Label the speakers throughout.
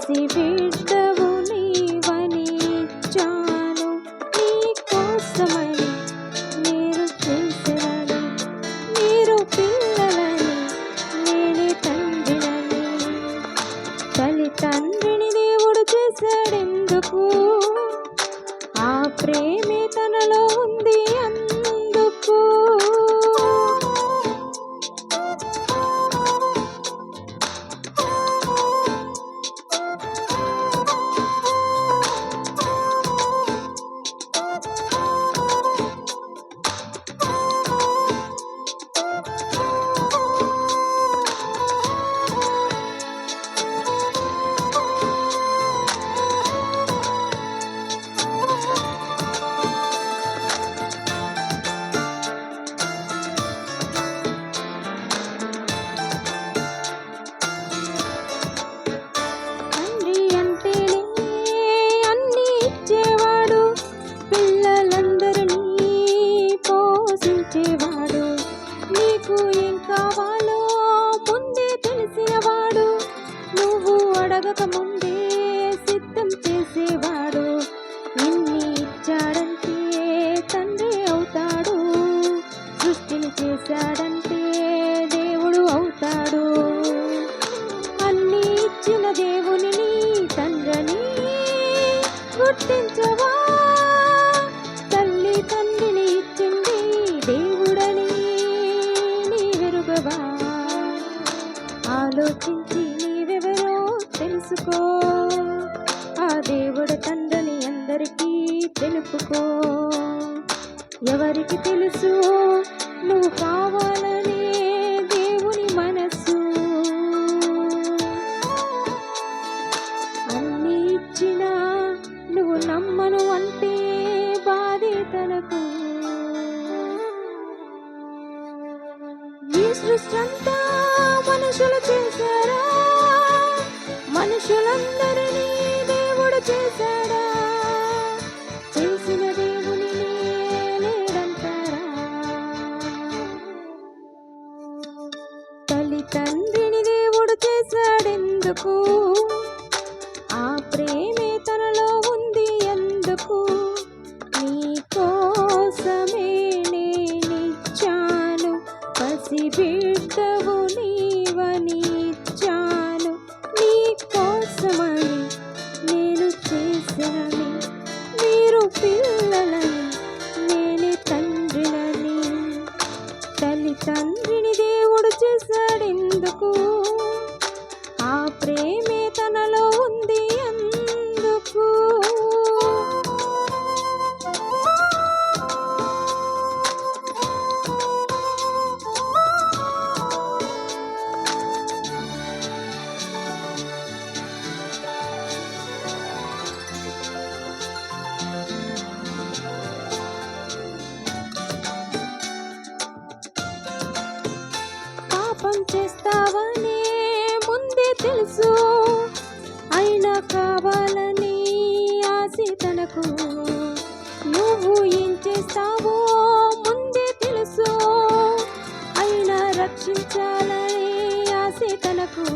Speaker 1: పసి బిడ్డవు నీవని ఇచ్చాను నీ కోసమని మీరు చూసినని మీరు పిల్లలని నేనే తండ్రినని. తల్లి తండ్రిని దేవుడు చేశాడెందుకు? ఆ ప్రేమే తనలో ఉంది అంత నువ్వు దేవుడు తండ్రిని అందరికీ తెలుపుకో. ఎవరికి తెలుసు? నువ్వు కావాలనే దేవుని మనసు అన్ని ఇచ్చినా నువ్వు నమ్మను అంటే బాధే తనకు. ఈ సృష్టి అంతా మనుషులు చేశారా? మనుషులందరూ ఎందుకు? ఆ ప్రేమే తనలో ఉంది ఎందుకు? నీ కోసమే నేనిచ్చాను. పసిబిడ్డవు నీవనిచ్చాను నీ కోసమని నేను చేసినని మీరు పిల్లలని నేనే తండ్రినని తల్లిదండ్రులు తెలుసు. అయినా కావాలని ఆశ తనకు. నువ్వు ఏం చేస్తావో ముందే తెలుసు. అయినా రక్షించాలని ఆశ తనకు.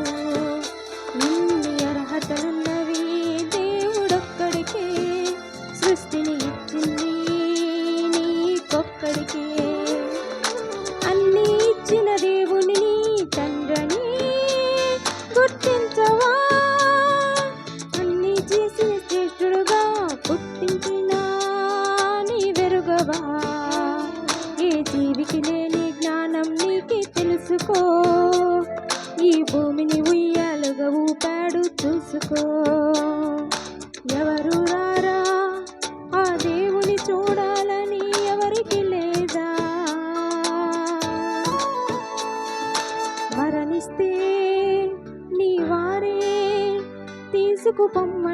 Speaker 1: ఇన్ని అర్హతలున్నవి పుట్టించిన నీ వెరుగవా? ఏ జీవికి లేని జ్ఞానం నీకి తెలుసుకో. ఈ భూమిని ఉయ్యాలుగా ఊపాడు చూసుకో. ఎవరు రారా? ఆ దేవుని చూడాలని ఎవరికి లేదా? మరణిస్తే నీ వారే తీసుకుపమ్మంటారు